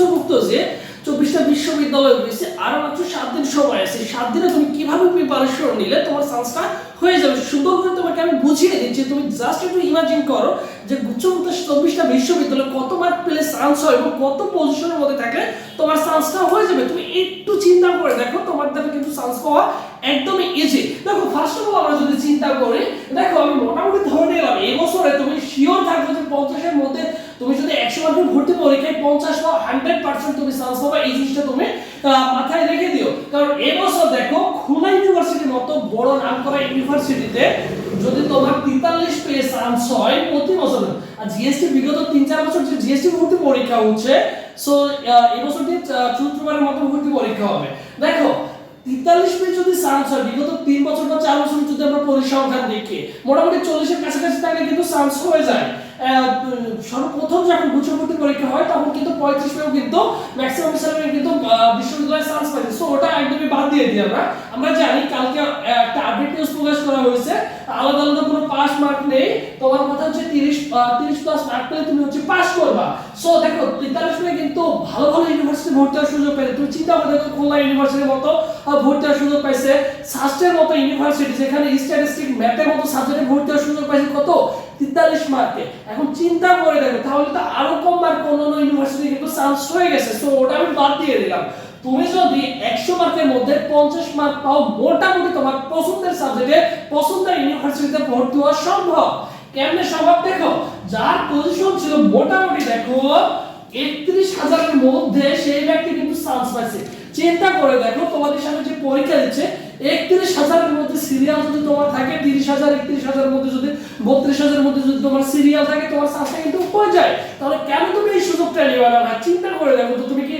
গুচ্ছভুক্ত যে চব্বিশটা বিশ্ববিদ্যালয় রয়েছে, আরও মাত্র সাত দিন সময় আছে। সাত দিনে তুমি কীভাবে প্রিপারেশন নিলে তোমার চান্সটা হয়ে যাবে। সুন্দর করে তোমাকে আমি বুঝিয়ে দিচ্ছি তুমি জাস্ট একটু ইমাজিন করো যে গুচ্ছভুক্ত চব্বিশটা বিশ্ববিদ্যালয় কত মার্ক পেলে চান্স হয় এবং কত পজিশনের মধ্যে থাকলে তোমার চান্সটা হয়ে যাবে। তুমি একটু চিন্তা করে দেখো, তোমার দ্বারা কিন্তু চান্স পাওয়া একদমই ইজি দেখো ফার্স্ট অফ অল আমরা যদি চিন্তা করি, দেখো, আমি মোটামুটি ধরে নিলাম এই বছরে তুমি শিওর থাকবে যে পঞ্চাশের মধ্যে তুমি যদি একশো মার্কের ভর্তি পরীক্ষায় পঞ্চাশ বা হান্ড্রেড পার্সেন্ট তুমি চান্স পাবে, এই জিনিসটা তুমি মাথায় রেখে দিও। কারণ এবছর দেখো, খুলনা ইউনিভার্সিটির মতো বড় নাম করা ইউনিভার্সিটিতে যদি তোমার তেতাল্লিশ পেয়ে চান্স হয় প্রতি বছর, আর জিএসটি বিগত তিন চার বছর যে জিএসটি ভর্তি পরীক্ষা হচ্ছে সো এবছর দিয়ে চতুর্থবারের মতো ভর্তি পরীক্ষা হবে। দেখো, তেতাল্লিশ পেয়ে যদি চান্স হয়, বিগত তিন বছর বা চার বছর যদি আমরা পরিসংখ্যান দেখি, মোটামুটি চল্লিশের কাছাকাছি থাকলে কিন্তু চান্স হয়ে যায়। সর্বপ্রথম যখন গুচ্ছভর্তি পরীক্ষা হয়, তখন কিন্তু পঁয়ত্রিশ পেয়েও কিন্তু ম্যাক্সিমাম হিসাবে কিন্তু বিশ্ববিদ্যালয়ে চান্স পাইছে সো ওটা একদমই বাদ দিয়ে দিই আমরা। আমরা জানি কালকে একটা আপডেট নিউজ প্রকাশ করা হয়েছে। আলাদা আলাদা কোনো পাস মার্ক নেই। তোমার কথা হচ্ছে তিরিশ তিরিশ প্লাস মার্ক পেলে তুমি হচ্ছে পাস করবা। সো দেখো তেতাল্লিশ পেয়ে কিন্তু ভালো ভালো ইউনিভার্সিটি ভর্তি হওয়ার সুযোগ পেলে। তুমি চিন্তা করে দেখো, খুলনা ইউনিভার্সিটির মতো ভর্তি হওয়ার সুযোগ পাইছে। সাস্টের মতো ইউনিভার্সিটি যেখানে স্ট্যাটিস্টিক ম্যাথের মতো সাবজেক্টে ভর্তি হওয়ার সুযোগ পাইছে কত? তেতাল্লিশ মার্কে এখন চিন্তা করে দেখো, তাহলে তো আরও কম মার্ক অন্যান্য ইউনিভার্সিটি কিন্তু চান্স হয়ে গেছে। সো ওটা আমি বাদ দিয়ে দিলাম। তুমি যদি একশো মার্কের মধ্যে পঞ্চাশ মার্ক পাও, মোটামুটি তোমার পছন্দের সাবজেক্টে পছন্দের ইউনিভার্সিটিতে ভর্তি হওয়া সম্ভব। কেমনে সম্ভব দেখো, যার পজিশন ছিল মোটামুটি দেখো, একত্রিশ হাজারের মধ্যে সেই ব্যক্তি কিন্তু চান্স পাইছে। চিন্তা করে দেখো, তোমাদের সামনে যে পরীক্ষা দিচ্ছে, একত্রিশ হাজারের মধ্যে সিরিয়াল যদি তোমার থাকে, তিরিশ হাজার, একত্রিশ হাজারের মধ্যে যদি, বত্রিশ হাজারের মধ্যে যদি তোমার সিরিয়াল থাকে, তোমার চান্সটা কিন্তু হয়ে যায়। তাহলে কেন তুমি এই সুযোগটা নেবে না? চিন্তা করে দেখো তো তুমি কি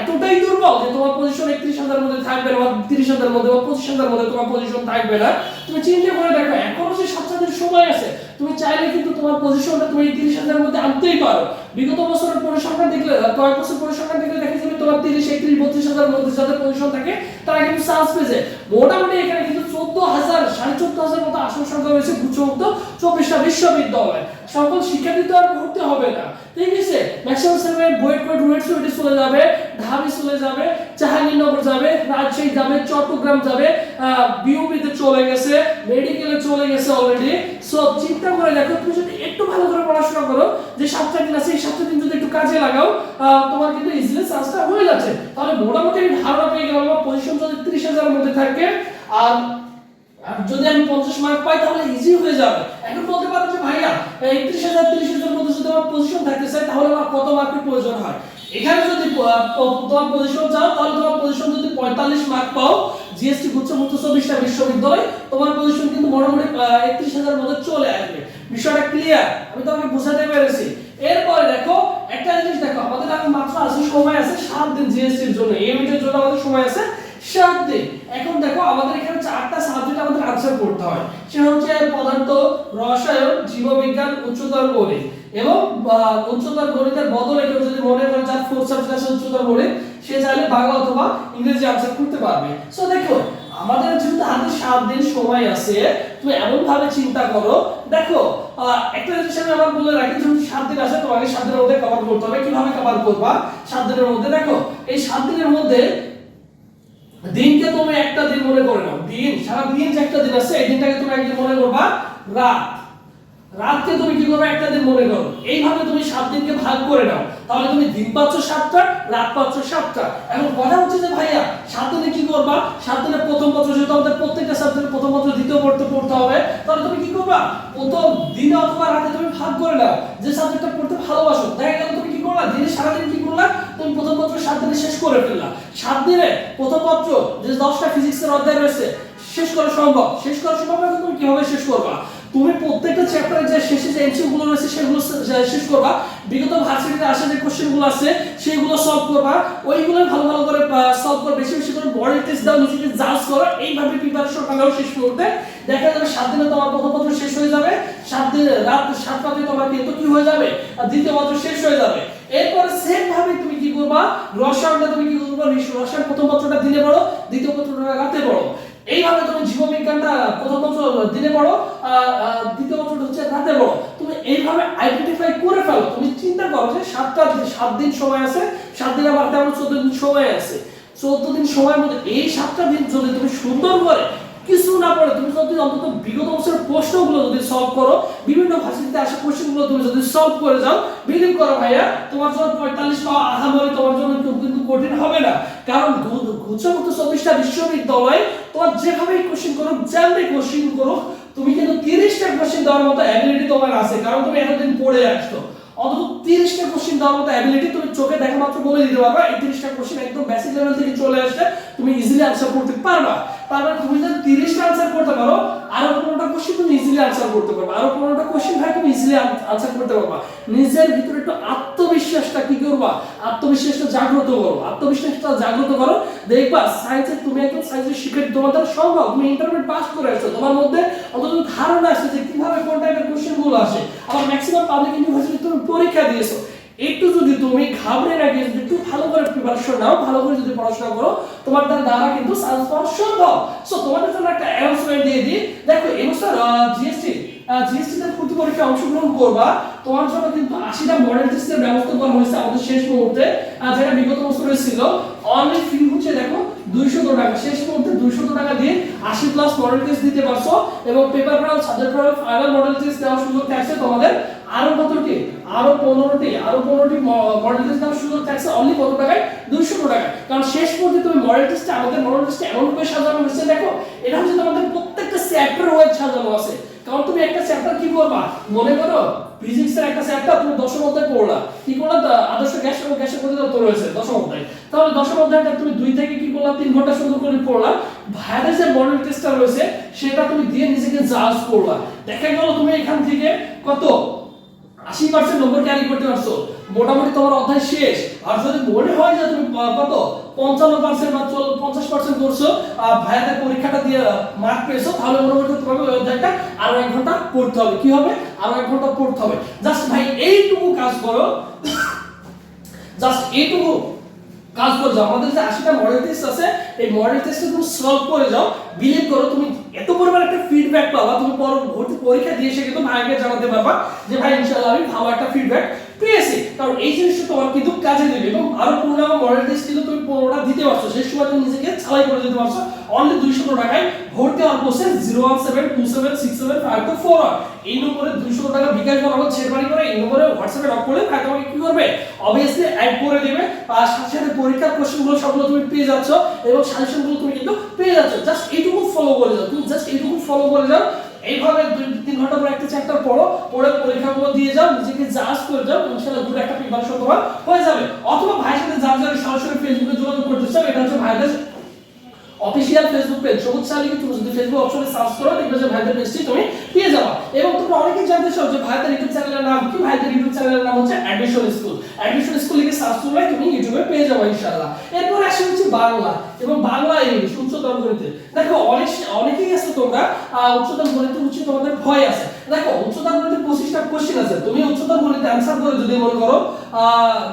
এতটাই দুর্বল যে তোমার পজিশন একত্রিশ হাজারের মধ্যে থাকবে না, বা তিরিশ হাজারের মধ্যে, বা পঁচিশ হাজারের মধ্যে তোমার পজিশন থাকবে না। তুমি চিন্তা করে দেখো, এখনও যে সাত সাত সময় আছে, তুমি চাইলে কিন্তু তোমার পজিশনটা তুমি তিরিশ হাজারের মধ্যে আনতেই পারো। বিগত বছরের পরিসংখ্যান দেখলে কয়েক বছর পরিসংখ্যান দেখলে দেখা যাবে তোমার সেই ত্রিশ, বত্রিশ হাজার মধ্যে যাদের পজিশন থাকে, তারা কিন্তু চান্স পেয়েছে মোটামুটি এখানে চোদ্দ হাজার, সাড়ে চোদ্দ হাজার মতো আসন সংখ্যা রয়েছে গুচ্ছমুক্ত চব্বিশটা বিশ্ববিদ্যালয়। সকল শিক্ষার্থী তো আর ভর্তি হবে না। ঠিক আছে? ম্যাক্সিমাম সেভেন বুয়েট কোয়েট রুয়েট সুয়েটে চলে যাবে ঢাবি চলে যাবে, জাহাঙ্গীরনগর যাবে, রাজশাহী যাবে, চট্টগ্রাম যাবে বিউপিতে চলে গেছে মেডিকেলে চলে গেছে অলরেডি সো চিন্তা করে দেখো, তুমি যদি একটু ভালো করে পড়াশোনা করো, যে সাতটা দিন আছে, এই সাতটা দিন যদি একটু কাজে লাগাও তোমার কিন্তু ইজিলি চান্সটা হয়ে যাচ্ছে। তাহলে মোটামুটি ধারণা পেয়ে গেলাম পজিশন যদি তিরিশ হাজারের মধ্যে থাকে, আর আর যদি আমি পঞ্চাশ মার্ক পাই, তাহলে ইজি হয়ে যাবে। এখন বলতে পারো যে, ভাইয়া, একত্রিশ হাজার তিরিশ হাজার মধ্যে যদি আমার পজিশন থাকতে চাই, তাহলে আমার কত মার্কের প্রয়োজন হয়? এখানে যদি তোমার পজিশন চাও তাহলে তোমার পজিশন যদি পঁয়তাল্লিশ মার্ক পাও জিএসটি গুচ্ছমুক্ত চব্বিশটা বিশ্ববিদ্যালয়, তোমার পজিশন কিন্তু মোটামুটি একত্রিশ হাজার মধ্যে চলে আসবে। বিষয়টা ক্লিয়ার আমি তোমাকে বোঝাতে পেরেছি। এরপরে দেখো, একটা জিনিস দেখো, আমাদের এখন মাত্র আছে, সময় আছে সাত দিন জিএসটির জন্য এমিটের জন্য আমাদের সময় আছে সাত দিন। এখন আমাদের এখানে চারটা সাবজেক্ট আমাদের আনসার করতে হয়। সেটা হচ্ছে পদার্থ, রসায়ন, জীববিজ্ঞান, উচ্চতর গণিত। এবং উচ্চতর গণিতের বদলে কেউ যদি মনে করে যার ফোর্থ সাবজেক্ট আছে উচ্চতর গণিত, সে চাইলে বাংলা অথবা ইংরেজি আনসার করতে পারবে। সো দেখো আমাদের যেহেতু হাতে সাত দিন সময় আছে, তুমি এমন ভাবে চিন্তা করো, দেখো একটা জিনিস আমি আমার বলে রাখি, যেহেতু সাত দিন আছে, তোমাকে সাত দিনের মধ্যে কভার করতে হবে। কীভাবে কভার করবা? সাত দিনের মধ্যে, দেখো, এই সাত দিনের মধ্যে দিনকে তুমি একটা দিন মনে করে নাও। দিন, সারা দিন যে একটা দিন আছে, এই দিনটাকে তুমি একদিন মনে করবা রাত। রাতকে তুমি কি করবে? একটা দিন মনে করো। এইভাবে তুমি সাত দিনকে ভাগ করে নাও। তাহলে তুমি দিন পাচ্ছ সাতটা, রাত পাচ্ছ সাতটা। এখন কথা হচ্ছে যে ভাইয়া, সাত দিনে কি করবা? সাত দিনে প্রথম পত্র যেহেতু আমাদের প্রত্যেকটা সাবজেক্টের প্রথম পত্র, দ্বিতীয় পড়তে পড়তে হবে, তাহলে তুমি কি করবা? প্রথম দিনে অথবা রাতে তুমি ভাগ করে নাও। যে সাবজেক্টটা পড়তে ভালোবাসো, দেখা গেল তুমি কি করলা? দিনে সারাদিন সাত দিনে শেষ করে ফেললা। সাত দিনে প্রথম পত্র যে দশটা ফিজিক্সের অধ্যায় রয়েছে, শেষ করা সম্ভব। শেষ করা সম্ভব না তুমি কীভাবে শেষ করবা? তুমি প্রত্যেকটা চ্যাপ্টারে যে শেষে যে এমসিকিউ গুলো রয়েছে, সেগুলো শেষ করবা। বিগত ভার্সিটিতে আসা যে কোশ্চেনগুলো আছে, সেগুলো সলভ করবা। ওইগুলো ভালো ভালো করে সলভ করে, বেশি বেশি করে মডেল টেস্ট দাও, নিজেকে জাজ করো। এইভাবে প্রিপারেশন কালাও শেষ করতে। দেখা যাবে সাত দিনে তোমার প্রথম পত্র শেষ হয়ে যাবে। সাত দিনে রাত সাত রাতে তোমার কিন্তু কি হয়ে যাবে? আর দ্বিতীয় পত্র শেষ হয়ে যাবে। এরপরে সেম ভাবে তুমি কি করবা? রসায়নটা তুমি কি করবা? রসায়ন প্রথম পত্রটা দিনে পড়ো, দ্বিতীয় পত্রটা রাতে পড়ো। এইভাবে তুমি জীববিজ্ঞানটা প্রথম পত্র দিনে পড়ো দ্বিতীয় পত্রটা হচ্ছে রাতে পড়ো। তুমি এইভাবে আইডেন্টিফাই করে ফেলো। তুমি চিন্তা করো যে সাতটা সাত দিন সময় আছে, সাত দিন আবার আমার চোদ্দ দিন সময় আছে। চোদ্দ দিন সময়ের মধ্যে এই সাতটা দিন যদি তুমি সুন্দর করে কিছু না পড়ে, তুমি যদি অন্তত বিগত বছরের প্রশ্নগুলো যদি সলভ করো, বিভিন্ন ভাষাতে আসা কোশ্চেনগুলো তুমি যদি সলভ করে যাও বিলিভ করো ভাইয়া, তোমার জন্য পঁয়তাল্লিশ পাওয়া আহামরি তোমার জন্য কিন্তু কঠিন হবে না। কারণ গুচ্ছমুক্ত চব্বিশটা বিশ্ববিদ্যালয় তোমার যেভাবেই কোশ্চেন করো যেমনি কোশ্চেন করো তুমি কিন্তু তিরিশটা কোশ্চেন দেওয়ার মতো অ্যাবিলিটি তোমার আছে। কারণ তুমি এতদিন পড়ে আসছো। অন্তত তিরিশটা কোশ্চেন দেওয়ার মতো অ্যাবিলিটি তুমি চোখে দেখা মাত্র বলে দিতে পারবা। এই তিরিশটা একদম বেসিক লেভেল থেকে চলে আসলে তুমি ইজিলি আনসার করতে পারবা। তুমি যদি তিরিশটা আনসার করতে পারো, আরও তুমি ইজিলি আনসার করতে পারবা। আরও ভাই তুমি ইজিলি আনসার করতে পারবা। নিজের ভিতরে একটু আত্মবিশ্বাসটা কি করবা? আত্মবিশ্বাসটা জাগ্রত করো। আত্মবিশ্বাসটা জাগ্রত করো। দেখবা সায়েন্সে তুমি একদম সায়েন্সের শিক্ষার্থী, তোমার দ্বারা সম্ভব। তুমি ইন্টারমিডিয়েট পাস করে আসছো তোমার মধ্যে অন্তত ধারণা আসছে যে কীভাবে কোন টাইপের কোশ্চেনগুলো আসে। আবার ম্যাক্সিমাম পাবলিক ইউনিভার্সিটি তুমি পরীক্ষা দিয়েছ। একটু যদি তুমি ঘাবড়ে গিয়ে যদি একটু ভালো করে প্রিপারেশন নাও, ভালো করে যদি পড়াশোনা করো, তোমার দ্বারা কিন্তু সম্ভব। সো তোমাদের জন্য একটা অ্যানাউন্সমেন্ট দিয়ে দিই। দেখো এবছর জিএসটি অংশগ্রহণ করবা। তোমার জন্য কিন্তু আশিটা মডেল টেস্টের ব্যবস্থা করা হয়েছে আমাদের শেষ মুহূর্তে। যেটা বিগত বছরে ছিল অনলি ফি হচ্ছে, দেখো দুইশো টাকা। শেষ মুহূর্তে দুইশো টাকা দিয়ে আশি প্লাস মডেল টেস্ট দিতে পারছ এবং পেপার প্রায় সাবজেক্ট প্রায় ফাইনাল মডেল টেস্ট দেওয়ার সুযোগ থাকছে তোমাদের আরও কতটি? আরও পনেরোটি আরও পনেরোটি মডেল টেস্ট দেওয়ার সুযোগ থাকছে অনলি কত টাকায়? দুইশো টাকায়। কারণ শেষ পর্যন্ত তুমি মডেল টেস্টে আমাদের মডেল টেস্টে করে সাজানো হয়েছে, দেখো, এটা হচ্ছে তোমাদের প্রত্যেকটা চ্যাপ্টার ওয়াইজ সাজানো আছে। কারণ তুমি একটা চ্যাপ্টার কি করবা? মনে করো ফিজিক্স এর একটা চ্যাপ্টার তুমি দশম অধ্যায় পড়লা। কি করলা? আদর্শ গ্যাস এবং গ্যাসের তো রয়েছে, দশম অধ্যায়। তাহলে দশম অধ্যায়টা তুমি দুই থেকে কি করলা? তিন ঘণ্টা সুন্দর করে পড়লা। ভাইরাস যে মডেল টেস্টটা রয়েছে, সেটা তুমি দিয়ে নিজেকে জাজ করলা। দেখা গেল তুমি এখান থেকে কত? আশি পার্সেন্ট নম্বর ক্যারি করতে পারছ। মোটামুটি তোমার অধ্যায় শেষ। আর যদি মনে হয় যে তুমি কত পঞ্চান্ন পার্সেন্ট বা পঞ্চাশ পার্সেন্ট করছ ভাইয়াদের পরীক্ষাটা দিয়ে মার্ক পেয়েছ, তাহলে মোটামুটি তোমাকে ওই অধ্যায়টা আরও এক ঘণ্টা পড়তে হবে। কি হবে? আরও এক ঘণ্টা পড়তে হবে। জাস্ট ভাই, এইটুকু কাজ করো। জাস্ট এইটুকু কাজ করে। যাও আমাদের যে আশিটা মডেল টেস্ট আছে, এই মডেল টেস্টে তুমি সলভ করে যাও। বিলিভ করো, তুমি এত পরিমাণ একটা ফিডব্যাক পাবা তুমি পরবর্তী পরীক্ষা দিয়ে এসে কিন্তু ভাইকে জানাতে পারবা যে, ভাই, ইনশাআল্লাহ আমি ভালো একটা ফিডব্যাক পেয়েছি। কারণ এই জিনিসটা তোমার কিন্তু কাজে দেবে এবং আরও পূর্ণাঙ্গ মডেল টেস্ট কিন্তু তুমি পনেরোটা দিতে পারছ। সেই সময় তুমি নিজেকে ছালাই করে দিতে পারছ। অনলি দুইশো টাকায় ভর্তি হওয়ার কোর্সে zero one seven two seven six seven five two four এই নম্বরে দুইশো টাকা বিকাশ বরাবর ছেড়ে বাড়ি করে, এই নম্বরে হোয়াটসঅ্যাপে নক করলে ভাই তোমাকে কি করবে? অবভিয়াসলি অ্যাড করে দেবে। আর সাথে সাথে পরীক্ষার কোশ্চেনগুলো সবগুলো তুমি পেয়ে যাচ্ছ এবং সাজেশনগুলো তুমি কিন্তু পেয়ে যাচ্ছ। জাস্ট এইটুকু ফলো করে ফলো করে যাও এইভাবে দুই, তিন ঘণ্টা পর একটা চ্যাপ্টার পড়ো, পড়ে পরীক্ষাগুলো দিয়ে যাও, নিজেকে জাজ করে যাও, ইনশাআল্লাহ গুড একটা প্রিপারেশন তোমার হয়ে যাবে। অথবা ভাইয়ের সাথে যার যার সরাসরি ফেসবুকে যোগাযোগ করতে চাও, এটা হচ্ছে ভাইদের অফিসিয়াল ফেসবুক পেজ সবুজ শালিকে তুমি যদি ফেসবুক অপশনে সার্চ করো, দেখবে যে ভাইদের পেজটি তুমি পেয়ে যাবা। এবং জানতে চাও যে ভাইদের ইউটিউব চ্যানেলের নাম কি? ভাইদের ইউটিউব চ্যানেলের নাম হচ্ছে অ্যাডমিশন স্কুল অ্যাডমিশন স্কুল লিখে সার্চ করলে তুমি ইউটিউবে পেয়ে যাবে, ইনশাআল্লাহ। এরপর আসে হচ্ছে বাংলা এবং বাংলা ইংলিশ উচ্চতর গণিতে দেখো, অনেক অনেকেই আছে তোমরা উচ্চতর গণিতে উচ্চ তোমাদের ভয় আছে। দেখো উচ্চতর গণিতে পঁচিশটা কোশ্চেন আছে। তুমি উচ্চতর গণিতে অ্যান্সার করে যদি মনে করো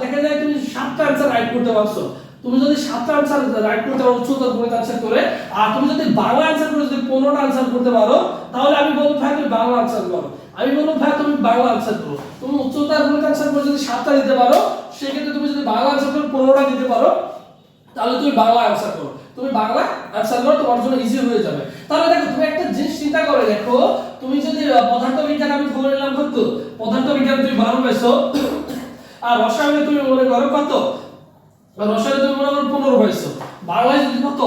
দেখা যায় তুমি সাতটা অ্যান্সার রাইট করতে পারছ। তুমি যদি সাতটা আনসার রাইট করতে পারো উচ্চতর গণিত আনসার করে, আর তুমি যদি বাংলা আনসার করে যদি পনেরোটা আনসার করতে পারো, তাহলে আমি বলব ভাই বাংলা আনসার করো। আমি বলব ভাই, তুমি বাংলা আনসার করো। তুমি উচ্চতর গণিত আনসার করে যদি সাতটা দিতে পারো, সেক্ষেত্রে তুমি যদি বাংলা আনসার করে পনেরোটা দিতে পারো, তাহলে তুমি বাংলা আনসার করো। তুমি বাংলা আনসার করো, তোমার জন্য ইজি হয়ে যাবে। তাহলে দেখো, তুমি একটা জিনিস চিন্তা করে দেখো, তুমি যদি পদার্থ বিজ্ঞান আমি ধরে নিলাম কত পদার্থ বিজ্ঞান তুমি বারো পাইছো আর রসায়নে তুমি মনে করো কত? রসায়নে তুমি মনে করো পনেরো পাইছো বাংলায় যদি কত?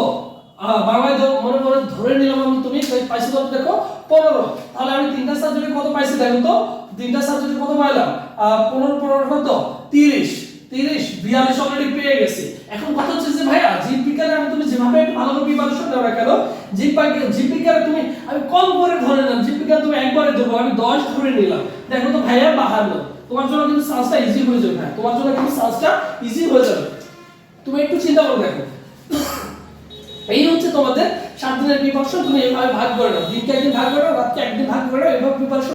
বাংলায় মনে করো ধরে নিলাম আমি, তুমি পাই- পাইছো কত? দেখো, পনেরো। তাহলে আমি তিনটা সাবজেক্টে কত পাইছি দেখো তো? তিনটা সাবজেক্টে কত পাইলাম? পনেরো পনেরো কত? তিরিশ। তিরিশ, বিয়াল্লিশ অলরেডি পেয়ে গেছি। এখন কথা হচ্ছে যে ভাইয়া জীব বিজ্ঞানে আমি তুমি যেভাবে ভালো করে প্রিপারেশন নাও না কেন জীব জীব বিজ্ঞানে তুমি, আমি কম করে ধরে নিলাম জীব বিজ্ঞান তুমি একবারে ধরবো, আমি দশ ধরে নিলাম। দেখো তো ভাইয়া, বাহান্ন। তোমার জন্য কিন্তু সার্চটা ইজি হয়ে যাবে ভাই তোমার জন্য কিন্তু সার্চটা ইজি হয়ে যাবে। তুমি একটু চিন্তা করে দেখো। এই হচ্ছে তোমাদের সাত দিনের প্রিপারেশন তুমি এভাবে ভাগ করে নাও। দিনকে একদিন ভাগ করে নাও, রাতকে একদিন ভাগ করে নাও, এভাবে প্রিপারেশন